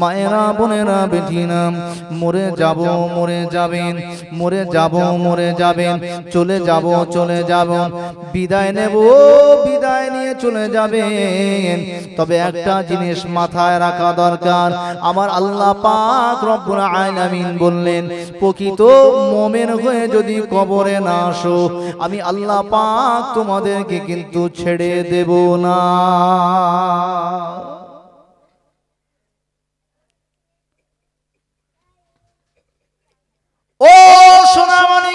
মায়েরা বোনেরা বেটিনা মরে যাব, মরে যাবেন, মরে যাব, মরে যাবেন, চলে যাব চলে যাব, বিদায় নেব, বিদায় নিয়ে চলে যাবেন। তবে একটা জিনিস মাথায় রাখা দরকার, আমার আল্লাহ পাক রব্বুল আলামিন বললেন, প্রকৃত মোমেন হয়ে যদি কবরে না আসো, আমি আল্লাহ পাক তোমাদেরকে কিন্তু ছেড়ে দেব না। ও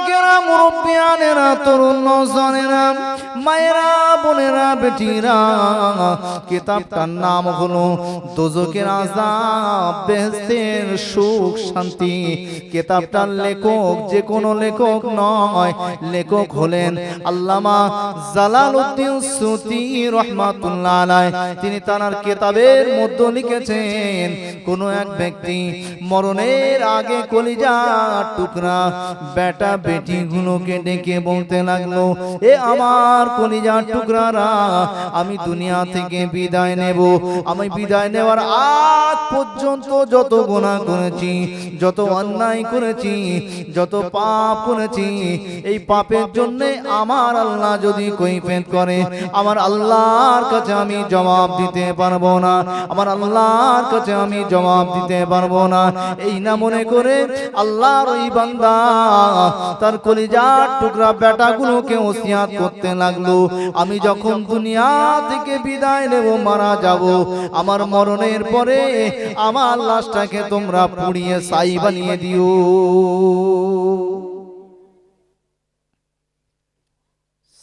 সোনামানিকেরা মুরব্বিয়ানেরা তরুণ নজনেরা, মায়েরা, বোনেরা, বেটিরা, কিতাবটার নাম হলো সুখ, শান্তি। কিতাবটার লেখক যে কোনো লেখক নয়, লেখক হলেন আল্লামা জালালউদ্দিন সুতি রহমাতুল্লাহ তিনি তার কিতাবের মধ্যে লিখেছেন, কোন এক ব্যক্তি মরণের আগে কলিজা টুকরা, বেটা বেটি গুলোকে ডেকে বলতে লাগল, এ আমার কলিজা টুকরারা, আমি দুনিয়া থেকে বিদায় নেব। আমি বিদায় নেওয়ার আগ পর্যন্ত যত গুনাহ করেছি, যত অন্যায় করেছি, যত পাপ করেছি, এই পাপের জন্য আমার আল্লাহ যদি কৈফেত করে, আমার আল্লাহর কাছে আমি জবাব দিতে পারব না, আমার আল্লাহর কাছে আমি জবাব দিতে পারব না। এই না মনে করে আল্লাহর ওই বান্দা তার কলিজার টুকরা বেটাগুলোকে ওসিয়াত করতে লাগল। আমি যখন দুনিয়া থেকে বিদায় নেব, মারা যাব। আমার মরণের পরে আমার লাশটাকে তোমরা পুড়িয়ে সাই বানিয়ে দিও।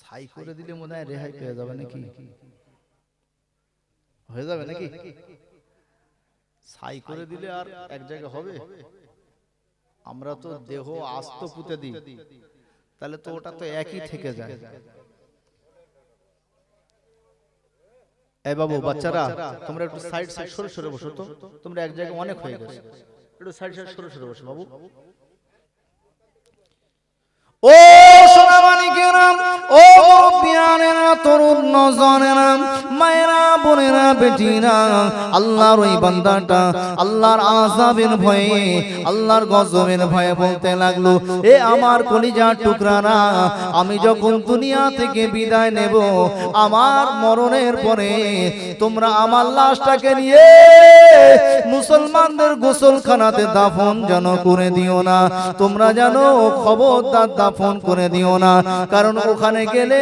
সাই করে দিলে মনে হয় রেহাই পেয়ে যাবে নাকি? হয়ে যাবে নাকি? সাই করে দিলে আর এক জায়গায় হবে? আমরা তো দেহ আস্ত পুঁতে দিই। তাহলে তো ওটা তো একই থেকে যায়। এ বাবু বাচ্চারা তোমরা একটু সাইড সাইড সরে সরে বসো তো। তোমরা এক জায়গায় অনেক হয়ে গেছো। একটু সাইড সাইড সরে সরে বসো বাবু। ও আমি যখন দুনিয়া থেকে বিদায় নেব, আমার মরণের পরে তোমরা আমার লাশটাকে নিয়ে মুসলমানদের গোসলখানাতে দাফন যেন করে দিও না, তোমরা জানো খবরদার দাফন করে দিও না। কারণ ওখানে গেলে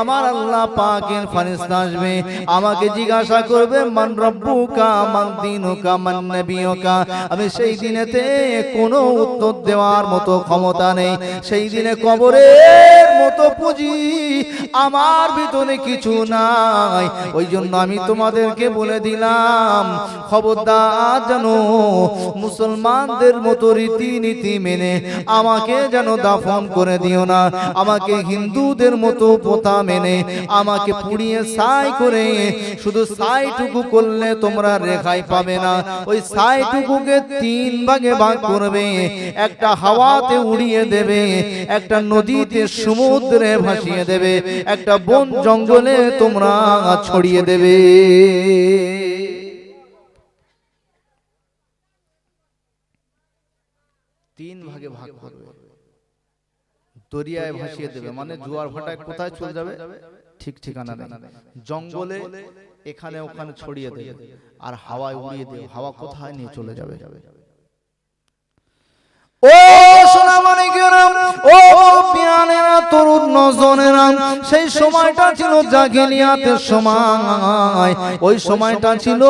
আমার আল্লাহ পাকের ফারিস্তা আসবে। আমাকে জিজ্ঞাসা করবে, মান রব্বুকা, মান দিনুকা, মান নবিয়ুকা? আমি সেই দিনেতে কোনো উত্তর দেওয়ার মতো ক্ষমতা নেই। সেই দিনে কবরের মতো পুঁজি আমার ভিতরে কিছু নাই। ওই জন্য আমি তোমাদেরকে বলে দিলাম, খবরদার যেন মুসলমানদের মতো রীতিনীতি মেনে আমাকে যেন দাফন করে দিও না। আমাকে হিন্দুদের মতো পোতা মেনে আমাকে পুড়িয়ে সাই করে শুধু সাইটুকু করলে তোমরা রেখাই পাবে না। ওই সাইটুকুকে তিন ভাগে ভাগ করবে একটা হাওয়াতে উড়িয়ে দেবে একটা নদীতে সমুদ্রে ভাসিয়ে দেবে একটা বন জঙ্গলে তোমরা ছড়িয়ে দেবে। তিন ভাগে ভাগ করবে। দরিয়ায় ভাসিয়ে দেবে। মানে জোয়ার ভাটায় কোথায় চলে যাবে? ঠিক ঠিকানা নেই। জঙ্গলে এখানে ওখানে ছড়িয়ে দেবে। আর হাওয়ায় উড়িয়ে দেবে। হাওয়া কোথায় নিয়ে চলে যাবে ও সোনামানিকেরা ও পিয়ানেরা তরুণ নজনেরা সেই সময়টা ছিল জাগিলিয়াতের সময়। ওই সময়টা ছিল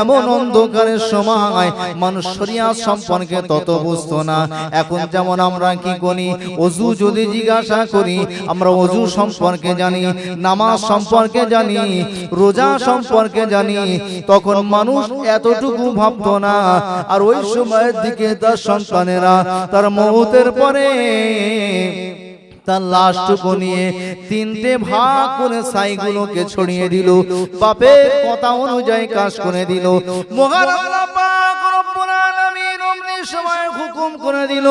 এমন অন্ধকারের সময়। মানুষ শরিয়াত সম্পর্কে তত বুঝতো না। এখন যেমন আমরা কি করি? অজু যদি জিজ্ঞাসা করি, আমরা অজু সম্পর্কে জানি, নামাজ সম্পর্কে জানি, রোজা সম্পর্কে জানি, তখন মানুষ এতটুকু ভাবতো না। আর ওই সময়ের দিকে তার সন্তানেরা তার মৌতের পরে তার লাশটুকু নিয়ে তিনটে ভাগ করে সাইগুলোকে ছড়িয়ে দিল। বাপের কথা অনুযায়ী কাজ করে দিল। মহান পাক রব্বুল আলামিন অমনি সময় হুকুম করে দিল।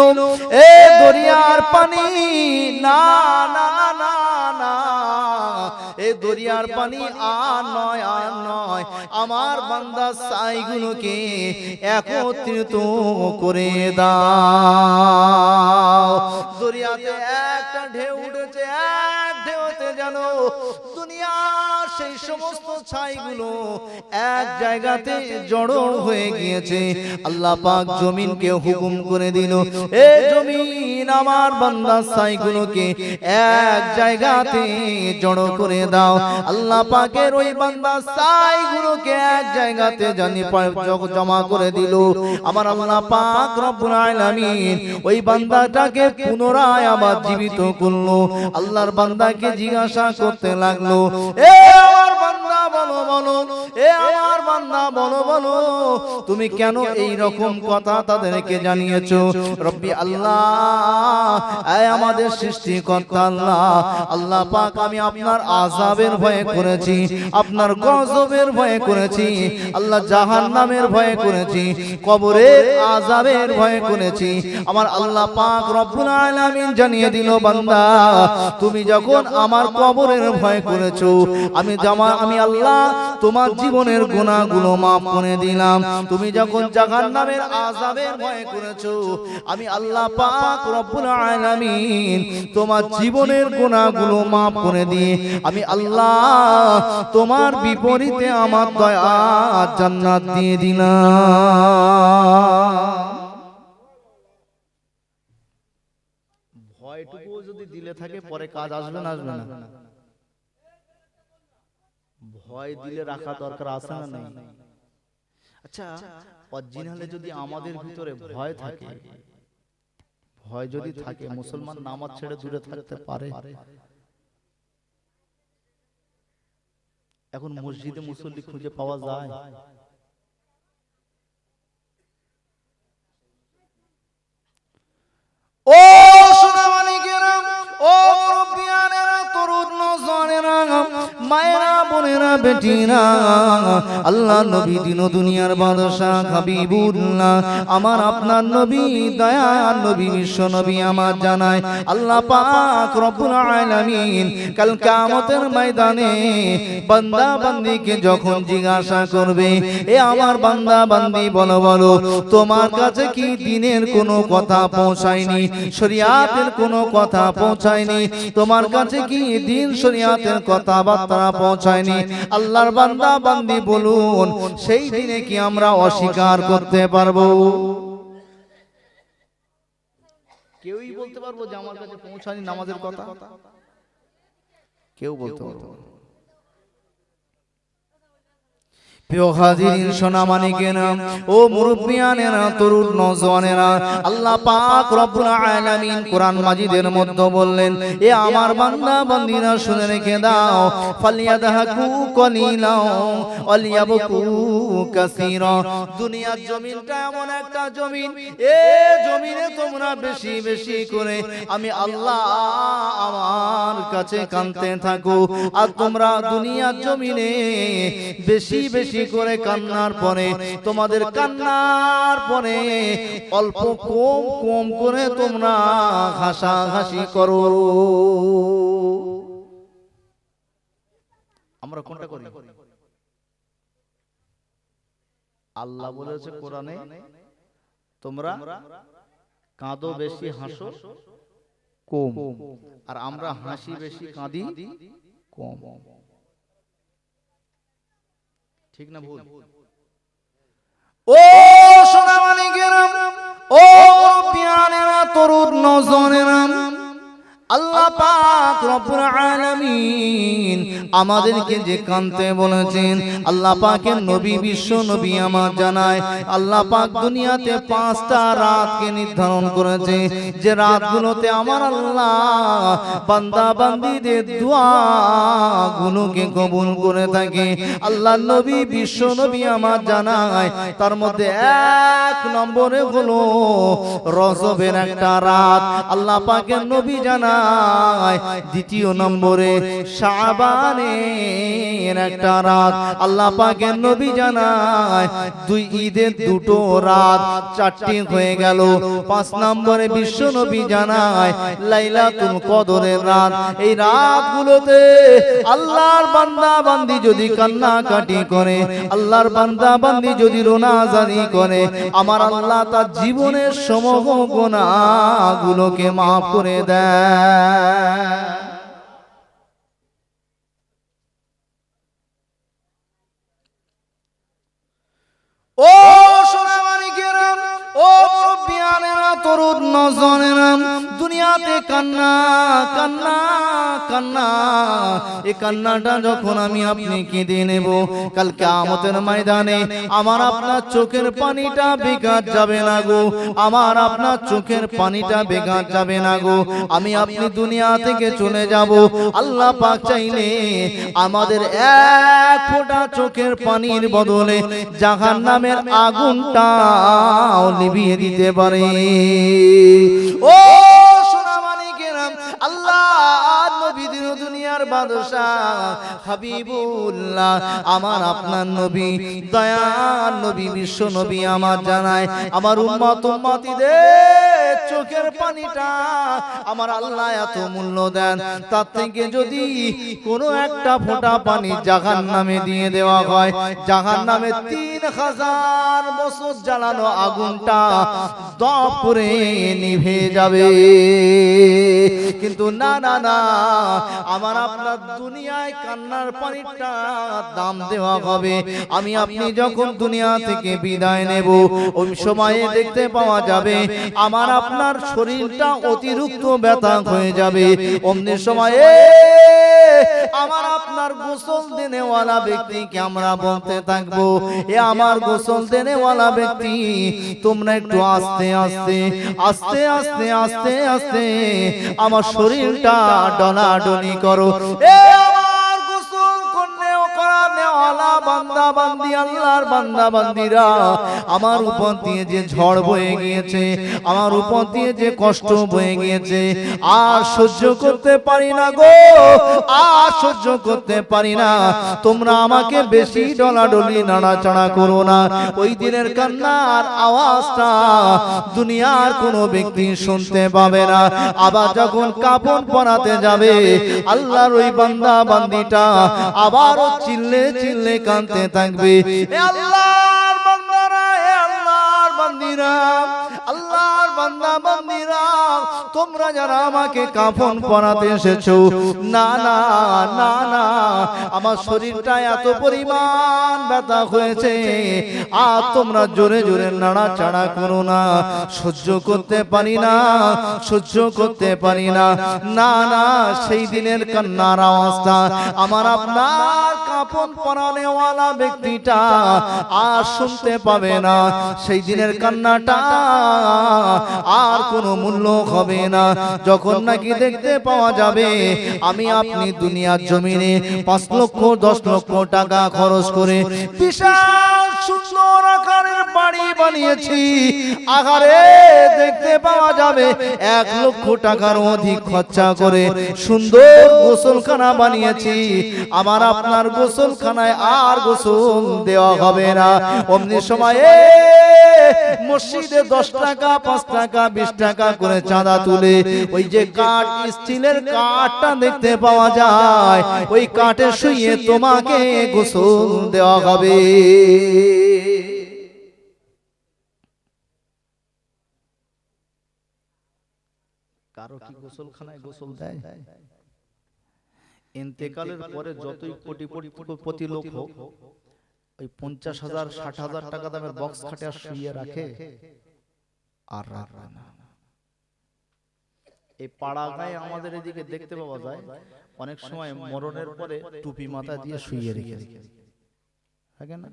এ দরিয়ার পানি। না না না না এই দরিয়ার পানি আর নয় আর নয়। আমার বান্দা সাইগুলোকে একত্রিত করে দাও। দরিয়াতে ঢেউ উঠেছে এক ঢেউতে জানো দুনিয়ার সেই সমস্ত ছাইগুলো এক জায়গাতে জড়ো হয়ে গিয়েছে। আল্লাহ পাক জমিনকে হুকুম করে দিল এ জমিন আমার বান্দা ছাইগুলোকে এক জায়গাতে জড়ো করে দাও। আল্লাহ পাকের ওই বান্দা ছাইগুলোকে এক জায়গাতে জানি জমা করে দিল। আমার আল্লাহ পাক রব্বুল আলামিন ওই বান্দাটাকে পুনরায় আবার জীবিত করল। আল্লাহর বান্দাকে জিজ্ঞাসা করতে লাগল এ বলো, এ আমার বান্দা, বলো বলো, তুমি কেন এই রকম কথা তাদেরকে জানিয়েছো? রব্বি আল্লাহ আয় আমাদের সৃষ্টিকর্তা আল্লাহ আল্লাহ পাক আমি আপনার আযাবের ভয়ে করেছি, আপনার গজবের ভয়ে করেছি, আল্লাহ জাহান্নামের ভয়ে করেছি, কবরের আযাবের ভয়ে করেছি। আমার আল্লাহ পাক রব্বুল আলামিন জানিয়ে দিল, বান্দা, তুমি যখন আমার কবরের ভয় করেছ, আমি জামা, আমি আল্লাহ তোমার জীবনের গুনাহগুলো মাফ করে দিলাম। তুমি যখন জাহান্নামের আযাবের ভয় করেছ আমি আল্লাহ পাক রব্বুল আলামিন তোমার জীবনের গুনাহগুলো মাফ করে দিয়ে আমি আল্লাহ তোমার বিপরীতে আমার দয়া জান্নাত দিয়ে দিলাম। ভয়টুকু যদি দিলে থাকে পরে কাজ আসবে না আসবে না। ভয় দিলে রাখা দরকার আছে না নেই? আচ্ছা অরিজিনালে যদি আমাদের ভিতরে ভয় থাকে ভয় যদি থাকে মুসলমান নামাজ ছেড়ে দূরে থাকতে পারে। এখন মসজিদে মুসল্লি খুঁজে পাওয়া যায়। ও সোনামানিকেরা ও মুরব্বিয়ানেরা তরুণ নজনেরা মায়েরা, বোনেরা, বেটিরা, আল্লাহ নবী দিন দুনিয়ার হাবিবুল্লাহ, আমার আপনার নবী নবী, বিশ্ব নবী আমার জানায় আল্লাহ পাক আলামিন কাল কিয়ামতের ময়দানে বান্দা যখন জিজ্ঞাসা করবে, এ আমার বান্দা বান্দি বলো বলো, তোমার কাছে কি দিনের কোনো কথা পৌঁছায়নি? শরিয়াতের কোনো কথা পৌঁছায়নি? তোমার কাছে কি দিন শরিয়াতের কথাবার্তা পৌঁছায়নি। আল্লাহর বান্দা বান্দি বলুন সেই দিনে কি আমরা অস্বীকার করতে পারব? কেউই বলতে পারব যে আমার কাছে পৌঁছায়নি নামাজের কথা? কেউ বলতে পারব না। প্রিয় হাজিরিন সোনা মানিকেরা ও মুরব্বিয়ানেরা তরুণ নওজওয়ানেরা আল্লাহ পাক রব্বুল আলামিন কোরআন মাজিদের মধ্যে বললেন এ আমার বান্দা বান্দিরা শুনে রেখে দাও। ফালিয়াদহাকু কলিলা ওয়ালিয়াবকু কাসীরা। দুনিয়ার জমিনটা এমন একটা জমিন এ জমিনে তোমরা বেশি বেশি করে আমি আল্লাহ আমার কাছে কানতে থাকো। আর তোমরা দুনিয়ার জমিনে বেশি বেশি করে কান্নার পরে, তোমাদের কান্নার পরে অল্প কম কম করে তোমরা হাসাহাসি করো। আমরা কোনটা করি? আল্লাহ বলেছে কোরআনে, তোমরা কাঁদো বেশি, হাসো কম। আর আমরা হাসি বেশি, কাঁদি কম। ঠিক না ভুল? ও সোনামানিকেরা ও পিয়ানেরা তরুণ নজনেরা আল্লাহ পাক রব্বুল আলামিন আমাদেরকে যে কানতে বলেছেন আল্লাহ পাকের নবী বিশ্ব নবী আমার জানায় আল্লাহ পাক দুনিয়াতে পাঁচটা রাতকে নির্ধারণ করেছে যে রাতগুলোতে আমার আল্লাহ বান্দা বান্দীদের দোয়া গুলোকে কবুল করে থাকে। আল্লাহ নবী বিশ্ব নবী আমার জানায় তার মধ্যে এক নম্বরে হলো রজবের একটা রাত। আল্লাহ পাকের নবী জানায় দ্বিতীয় নম্বরে শাবানের একটা রাত আল্লাহ পাকের নবী জানায়। দুই ঈদের দুটো রাত, চারটি হয়ে গেল। পাঁচ নম্বরে বিশ্ব নবী জানায় কদরের রাত। এই রাতগুলোতে আল্লাহর বান্দা বান্দি যদি কান্নাকাটি করে, আল্লাহর বান্দা বান্দি যদি রোনাজানি করে, আমার আল্লাহ তার জীবনের সমগ্র গুনাহগুলোকে মাফ করে দেয়। ও সোনামানিকেরা ও দুনিয়াতে কান্না কান্না কান্না। কান্নাটা যখন আমি আপনি কেঁদে নেব কালকে ময়দানে আমার আপনার চোখের পানিটা বেকার যাবে না গো। আমার আপনার চোখের পানিটা বেকার যাবে না গো। আমি আপনি দুনিয়া থেকে চলে যাব। আল্লাহ পাক চাইলে আমাদের এক ফোঁটা চোখের পানির বদলে জাহান নামের আগুনটাও নিভিয়ে দিতে পারে। ও দুনিয়ার বাদশাহ হাবিবুল্লাহ, আমার আপনার নবী, দয়ার নবী, বিশ্ব নবী আমার জানায়, আমার উম্মত উম্মতিদের চোখের পানিটা আমার আল্লাহ এত মূল্য দেন। তার থেকে যদি কোনো একটা ফোঁটা পানি জাহান নামে দিয়ে দেওয়া হয় জাহান নামে তিন হাজার বছর জ্বালানো আগুনটা দপ করে নিভে যাবে। কিন্তু না না না, আমার আপনার দুনিয়ায় কান্নার পানিটা দাম দেওয়া হবে। আমি আপনি যখন দুনিয়া থেকে বিদায় নেব, ওই সময়ে দেখতে পাওয়া যাবে, আমার আপনার শরীরটা অতিরিক্ত ব্যথা হয়ে যাবে। অমনি সময়ে আমার আপনার গোসল দেনেওয়ালা ব্যক্তিকে আমরা বলতে থাকব, এ আমার গোসল দেনেওয়ালা ব্যক্তি, তোমরা একটু আস্তে আস্তে আস্তে আস্তে আস্তে আস্তে, আমার শরীরটা ডলাডলি করো। এ বান্দা বান্দি, আল্লাহর বান্দা বান্দিরা, আমার উপর দিয়ে যে ঝড় বয়ে গিয়েছে, আমার উপর দিয়ে যে কষ্ট বয়ে গিয়েছে, আর সহ্য করতে পারি না গো, আর সহ্য করতে পারি না। তোমরা আমাকে বেশি ডলাডলি, নাড়াচাড়া করো না। ওই দিনের কান্নার আওয়াজটা দুনিয়ার কোনো ব্যক্তি শুনতে পাবে না। আবার যখন কাপড় পরাতে যাবে, আল্লাহর ওই বান্দা বান্দিটা আবারও চিল্লে চিল্লে কানতে থাকবে। আল্লাহর বান্দারা আল্লাহর বান্দিরা আল্লাহর বান্দা বান্দিরা। তোমরা যারা আমাকে কাফন পরাতে এসেছ, না না না না, আমার শরীরটা এত পরিমাণ ব্যথা হয়েছে, আর তোমরা জোরে জোরে নাড়াচাড়া করো না, সহ্য করতে পারি না, সহ্য করতে পারি না। না না, সেই দিনের কান্নার আওয়াজটা আমার আপনার কাপন পরানেওয়ালা ব্যক্তিটা আর শুনতে পাবে না। সেই দিনের কান্নাটা আর কোনো মূল্য হবে না। যখন নাকি দেখতে পাওয়া যাবে, আমি আপনি দুনিয়ার জমিনে পাঁচ লক্ষ, দশ লক্ষ টাকা খরচ করে বিশাল সুন্দর আকারের বাড়ি বানিয়েছি। আকারে দেখতে পাওয়া যাবে, এক লক্ষ টাকার অধিক খরচা করে সুন্দর গোসলখানা বানিয়েছি। আমার আপনার গোসলখানায় আর গোসল দেওয়া হবে না। অমনি সময়ে মসজিদে দশ টাকা, পাঁচ টাকা, বিশ টাকা করে চাঁদা তুলে ওই যে কাঠ, স্টিলের কাঠটা দেখতে পাওয়া যায়। ওই কাঠে শুয়ে তোমাকে গোসল দেওয়া হবে। কারও কি গোসলখানায় গোসল দেয়? ইন্তেকালের পরে যতই কোটি কোটি লোক হোক ওই পঞ্চাশ হাজার ষাট হাজার টাকা দামের বক্স খাটে আর শুয়ে রাখে আর রাখবে না। এই পাড়া গায়ে আমাদের এদিকে দেখতে পাওয়া যায় অনেক সময় মরণের পরে টুপি মাথা দিয়ে শুয়ে রেখে থাকে না?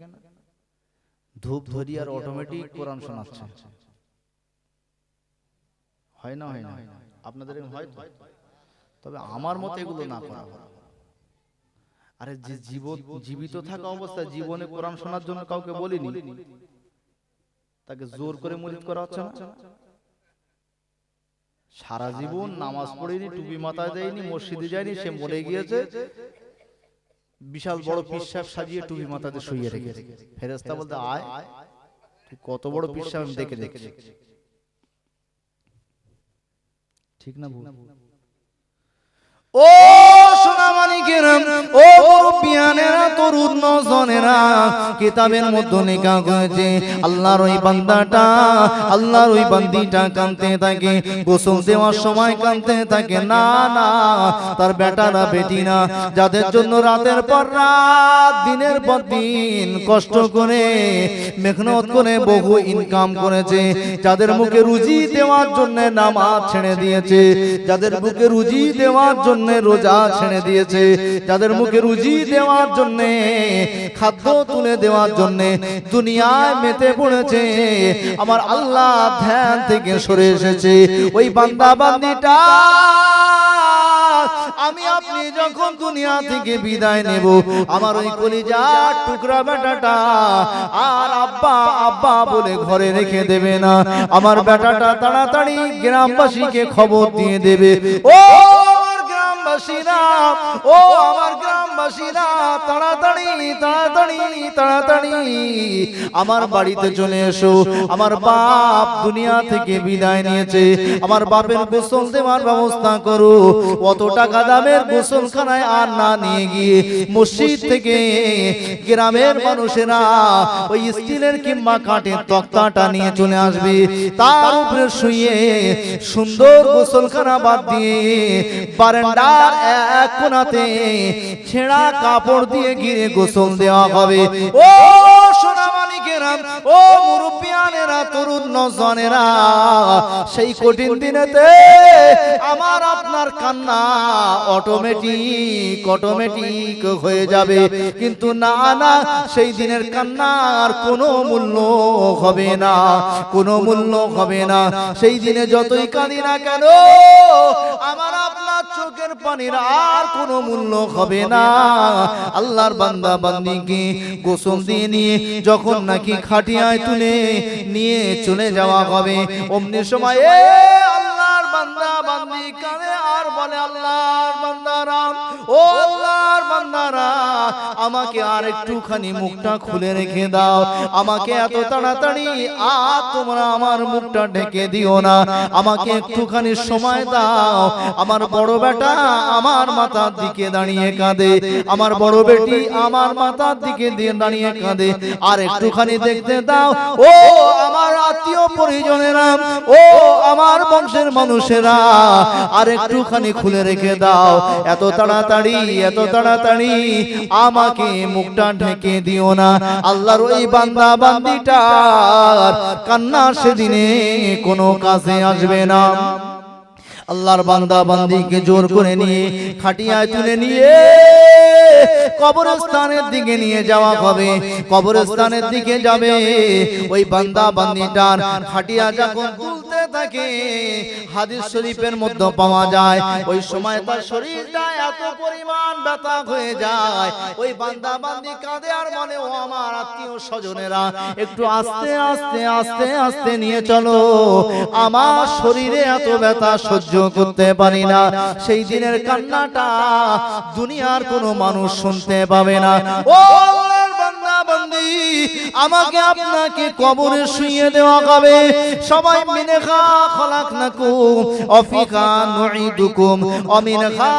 ধূপ ধরি আর অটোমেটিক কোরআন শোনাচ্ছে। হয় না হয় না? আপনাদের হয় তবে আমার মতে এগুলো না করা আরে যে জীব জীবিত থাকা অবস্থায় জীবনে কোরআন শোনার জন্য কাউকে বলিনি। তাকে জোর করে মুরিদ করা হচ্ছে না? সারা জীবন নামাজ পড়েনি টুপি মাথায় দেয়নি মসজিদে যায়নি সে মরে গিয়েছে। বিশাল বড় পিসাব সাজিয়ে টুপি মাথাতে শুয়ে রেখেছে। ফেরেস্তা বলতে আয়? কত বড় পিসাব আমি দেখে দেখে ঠিক না ভুল ও! তার বেটারা বেটি না যাদের জন্য রাতের পর রাত, দিনের পর দিন কষ্ট করে, মেহনত করে বহু ইনকাম করেছে, যাদের মুখে রুজি দেওয়ার জন্য নামাজ ছেড়ে দিয়েছে, যাদের মুখে রুজি দেওয়ার জন্য রোজা ছেড়ে দিয়েছে যাদের মুখে রুজি দেওয়ার জন্য, খাদ্য তুলে দেওয়ার জন্য দুনিয়ায় মেতে পড়েছে। আমার আল্লাহ ধ্যান থেকে সরে এসেছে। ওই বান্দা বান্দিটা, আমি আপনি যখন দুনিয়া থেকে বিদায় নেব, আমার ওই কলিজা টুকরা বেটাটা আর আব্বা আব্বা বলে ঘরে রেখে দেবে না। আমার বেটাটা তাড়াতাড়ি গ্রামবাসীকে খবর দিয়ে দেবে। ও গ্রামবাসীরা, ও আমার গ্রামবাসীরা, তাড়াতাড়ি তাড়াতাড়ি তাড়াতাড়ি, আমার বাড়িতে চলে এসো। আমার বাপ দুনিয়া থেকে বিদায় নিয়েছে। আমার বাপের গোসল দেওয়ার ব্যবস্থা করো। অত টাকা দামের গোসলখানায় আর না নিয়ে গিয়ে মসজিদ থেকে গ্রামের মানুষেরা ওই স্টিলের কিংবা কাঠের তক্তাটা নিয়ে চলে আসবে। তার উপরে শুয়ে সুন্দর গোসলখানা বাদ দিয়ে এক ছেঁড়া কাপড় দিয়ে ঘিরে গোসল দেওয়া হবে। ও সোনামানিকেরা ও মুরব্বিয়ানেরা, তরুণ নজনেরা সেই কঠিন দিনেতে আমার আপনার কান্না অটোমেটিক অটোমেটিক হয়ে যাবে। কিন্তু না না, সেই দিনের কান্নার কোনো মূল্য হবে না, কোনো মূল্য হবে না। সেই দিনে যতই কাঁদি না কেন, আমার আপনার চোখের পানির আর কোনো মূল্য হবে না। আল্লাহর বান্দা বান্দিকে গোসল দিয়ে নিয়ে যখন নাকি খাটিয়ায় তুলে নিয়ে চলে যাওয়া হবে? অমনি সময় আল্লাহর বান্দা বান্দি কানে আর বলে আল্লাহর বান্দারাম ও আল্লাহর বান্দারা, আমাকে আর একটুখানি মুখটা খুলে রেখে দাও। আমাকে এত তাড়াতাড়ি আর তোমরা আমার মুখটা ঢেকে দিও না। আমাকে একটুখানি সময় দাও। আমার বড় বেটা আমার মাথার দিকে দাঁড়িয়ে কাঁদে। আমার বড় বেটি আমার মাথার দিকে দিয়ে দাঁড়িয়ে কাঁদে। আর একটুখানি দেখতে দাও। ও আমার আত্মীয় পরিজনেরা, ও আমার বংশের মানুষেরা, আর একটুখানি খুলে রেখে দাও। এত তাড়াতাড়ি এত তাড়াতাড়ি আমাকে মুখটা ঢেকে দিও না। আল্লাহর ওই বান্দা বান্দিটার কান্না সেদিনে কোনো কাজে আসবে না। আল্লাহর বান্দা বান্দিকে জোর করে নিয়ে, খাটিয়ায় তুলে নিয়ে, কবরস্থানের দিকে নিয়ে যাওয়া হবে। কবরস্থানের দিকে যাবে। ওই বান্দা বান্দিটার খাটিয়া যখন তুলতে থাকে। হাদিস শরীফের মধ্যে পাওয়া যায়। ওই সময় তার শরীরটা এত পরিমাণ ব্যথা হয়ে যায়। ওই বান্দা বান্দি কাঁদে আর মনে ও আমার আত্মীয় স্বজনেরা একটু আস্তে আস্তে আস্তে আস্তে নিয়ে চলো। আমার শরীরে এত ব্যথা সহ্য করতে পারি না। সেই দিনের কান্নাটা দুনিয়ার কোনো মানুষ শুনতে পাবে না। ও আল্লাহর আমাকে আপনাকে কবরে শুইয়ে দেওয়া হবে সবাই মিনে খা খলাক অফিকা অমিন খা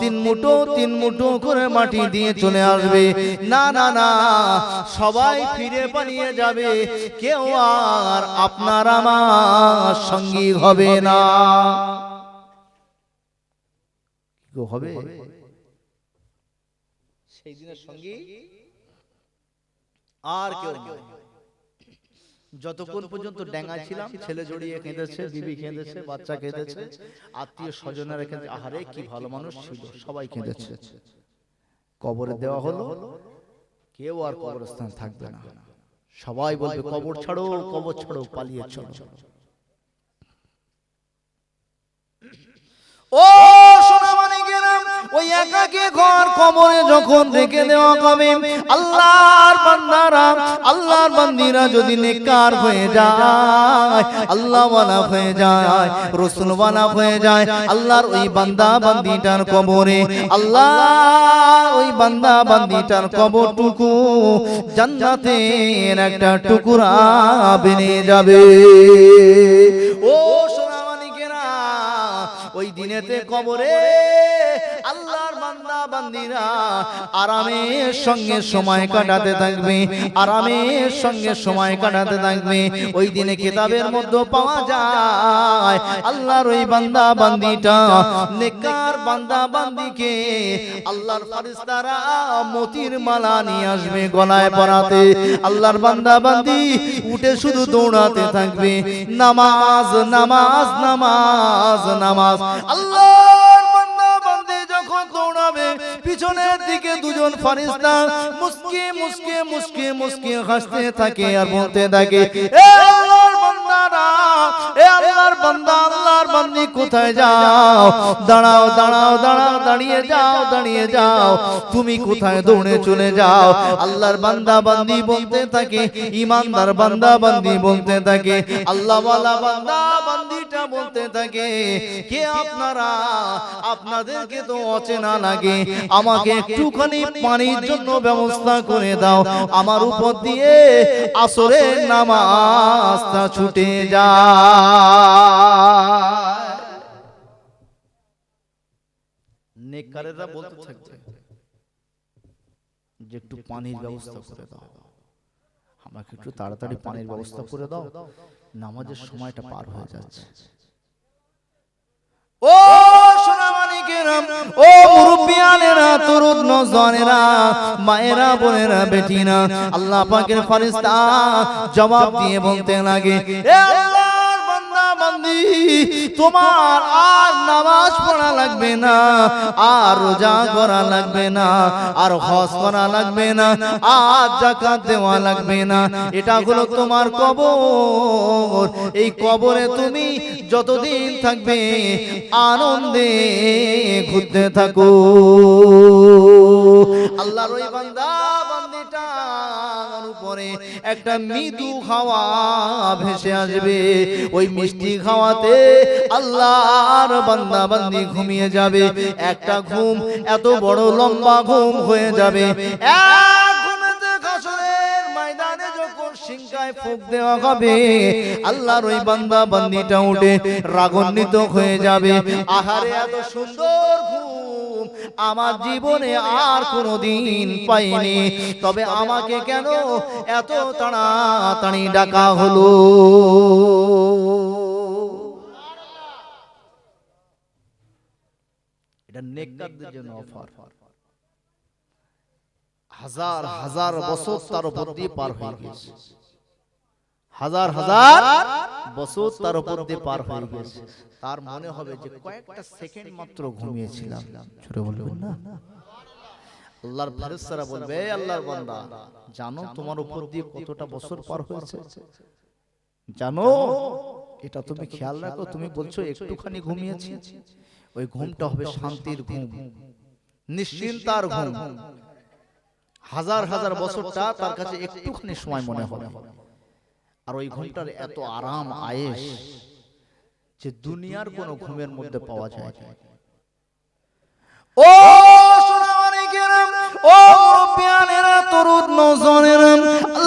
তিন মুঠো তিন মুঠো করে মাটি দিয়ে চলে আসবে। না না না, সবাই ফিরে পালিয়ে যাবে। কেউ আর আপনার আমার সঙ্গী হবে না। হবে? সেই দিনের সঙ্গী আর কেউ যতক্ষণ পর্যন্ত ড্যাঙ্গা ছিলাম ছেলে জড়িয়ে কেঁদেছে বিবি কেঁদেছে বাচ্চা কেঁদেছে আত্মীয় স্বজনেরা কেঁদে আহারে কি ভালো মানুষ ছিল সবাই কেঁদেছে কবরে দেওয়া হলো কেউ আর কবরস্থান থাকবে না। সবাই বলবে কবর ছাড়ো কবর ছাড়ো পালিয়ে চলো। ও ওই একাকে ঘর কবরে যখন রেখে দেওয়া হবে আল্লাহর বান্দারা আল্লাহর বান্দিরা যদি নেকার হয়ে যায় আল্লাহ ওয়ালা হয়ে যায় রসুল ওয়ালা হয়ে যায় আল্লাহর ওই বান্দা বান্দিটার কবরে আল্লাহ ওই বান্দা বান্দিটার কবরটুকু জান্নাতের একটা টুকুরা বেনে যাবে। ও দিনেতে কবরে আল্লাহর বান্দা আরামের সঙ্গে সময় কাটাতে থাকবে আরামের সঙ্গে সময় কাটাতে থাকবে। ওই দিনে মধ্যে পাওয়া যায় আল্লাহর ওই বান্দা বান্দিটা নেকার বান্দা বান্দিকে আল্লাহর মতির মালা নিয়ে আসবে গলায় পরাতে। আল্লাহর বান্দা বান্দি উঠে শুধু দৌড়াতে থাকবে। নামাজ নামাজ নামাজ নামাজ। আল্লাহর পিছনের দিকে দুজন ফারিস্তা মুস্কি মুস্কি মুস্কি মুস্কি হাসতে থাকে আর বলতে থাকে, এ আল্লাহর আপনাদেরকে তো অচেনা লাগে। আমাকে একটুখানি পানির জন্য ব্যবস্থা করে দাও। আমার উপর দিয়ে আসরের নামাজটা ছুটে যায়। নেকারেরা বলতে থাকবে যে একটু পানির ব্যবস্থা করে দাও। আমাকে একটু তাড়াতাড়ি পানির ব্যবস্থা করে দাও। নামাজের সময়টা পার হয়ে যাচ্ছে। ও সোনামানিকেরা, ও মুরব্বিয়ানেরা, তরুণ নজনেরা মায়েরা, বোনেরা বেটিনা আল্লাহ পাকের ফারিস্তা জবাব দিয়ে বলতে লাগে, এ বান্দা তোমার আর নামাজ পড়া লাগবে না, আর রোজা করা লাগবে না, আর হজ করা লাগবে না, আর জাকাত দেওয়া লাগবে না। এটা হলো তোমার কবর। এই কবরে তুমি যতদিন থাকবে, আনন্দে ঘুরতে থাকো। বান্দা একটা মৃদু হাওয়া ভেসে আসবে। ওই মিষ্টি খাওয়াতে আল্লাহর বান্দা বান্দি ঘুমিয়ে যাবে। একটা ঘুম এত বড় লম্বা ঘুম হয়ে যাবে। ওই হয়ে যাবে। আহারে, এত সুন্দর ঘুম আমার জীবনে আর কোনোদিন পাইনি। তবে আমাকে কেন এত তাড়াতাড়ি ডাকা হলো? এটা নেককারদের জন্য অফার হাজার হাজার বছর তার উপর দিয়ে পার হয়ে গেছে হাজার হাজার বছর তার উপর দিয়ে পার হয়ে গেছে তার মনে হবে যে কয়েকটা সেকেন্ড মাত্র ঘুমিয়েছিলাম। ছোট বলবেন না। আল্লাহর ফেরেশতারা বলবে "এ আল্লাহর বান্দা জানো তোমার উপর দিয়ে কতটা বছর পার হয়েছে? জানো এটা তুমি খেয়াল রাখো তুমি বলছো একটুখানি ঘুমিয়েছি। ওই ঘুমটা হবে শান্তির ঘুম। নিশ্চিন্তার ঘুম। হাজার হাজার বছরটা তার কাছে একটুখানি সময় মনে হবে। আর ওই ঘুমটার এত আরাম আয়েস যে দুনিয়ার কোন ঘুমের মধ্যে পাওয়া যায়। ও ও মুরব্বিয়ানেরা, তরুণ আল্লাহর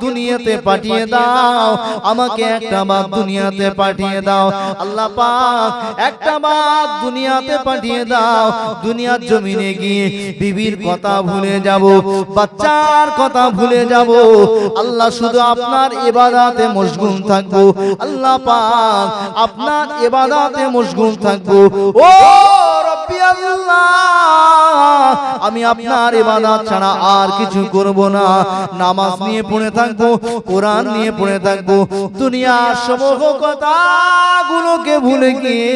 দুনিয়াতে পাঠিয়ে দাও, আমাকে একটা বার দুনিয়াতে পাঠিয়ে দাও, আল্লাহ পাক, একটা বার দুনিয়াতে পাঠিয়ে দাও দুনিয়ার জমিনে গিয়ে বিবির কথা ভুলে যাব বাচ্চার কথা ভুলে যাব। আল্লাহ শুধু আপনার এবাদাতে মশগুল থাকব। আল্লাহ পাক আপনার এবাদাতে মশগুল থাকব। ও রব্বি আল্লাহ! আমি আপনার ইবাদত ছাড়া আর কিছু করব না। নামাজ নিয়ে পড়ে থাকব, কোরআন নিয়ে পড়ে থাকব। দুনিয়ার সমস্ত কথাগুলোকে ভুলে গিয়ে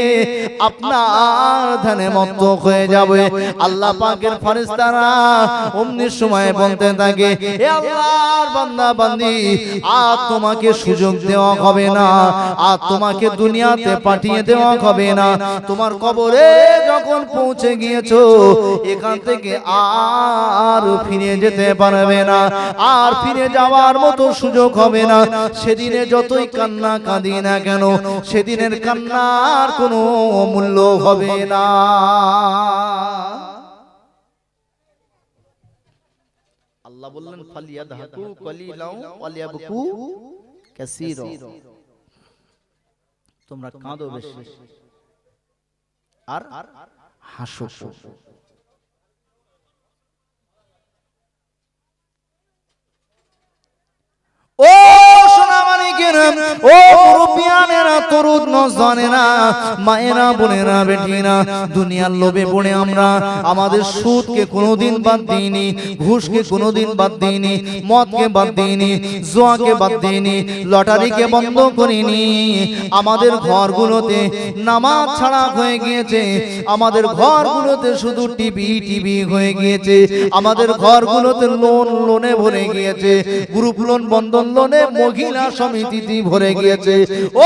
আপনার ধ্যানে মত্ত হয়ে যাবে। আল্লাহ পাকের ফেরেশতারা অমনি সময় বলতে থাকে হে আল্লাহর বান্দা বান্দি আর তোমাকে সুযোগ দেওয়া হবে না, আর তোমাকে দুনিয়াতে পাঠিয়ে দেওয়া হবে না। তোমার কবরে যখন পৌঁছে গিয়েছো এখান থেকে আর ফিরে যেতে পারবে না। আর ফিরে যাওয়ার মতো সুযোগ হবে না। সেদিনে যতই কান্না কাঁদি না কেন সেদিনের কান্নার কোনো মূল্য হবে না। আল্লাহ বললেন ফালিয়াদহাকু কলিলাও ওয়ালিয়াবকু কাসীরা তোমরা কাঁদো বেশি। আর হাসো। ও সোনামানিকের ও মুরব্বিয়ানেরা তরুণ নজওয়ানেরা মায়েরা, বোনেরা, বেটিরা, দুনিয়ার লোভে পড়ে আমরা। আমাদের সুদকে কোনোদিন বাদ দিইনি, ঘুষকে কোনোদিন বাদ দিইনি, মদকে বাদ দিইনি, জোয়াকে বাদ দিইনি, লটারিকে বন্ধ করিনি। আমাদের ঘরগুলোতে নামাজ ছাড়া হয়ে গিয়েছে। আমাদের ঘরগুলোতে শুধু টিভি টিভি হয়ে গিয়েছে। আমাদের ঘরগুলোতে লোন, লোনে ভরে গিয়েছে। গ্রুপ লোন, বন্ধন লোনে মহিলা সমিতিতে ভরে গিয়েছে। ও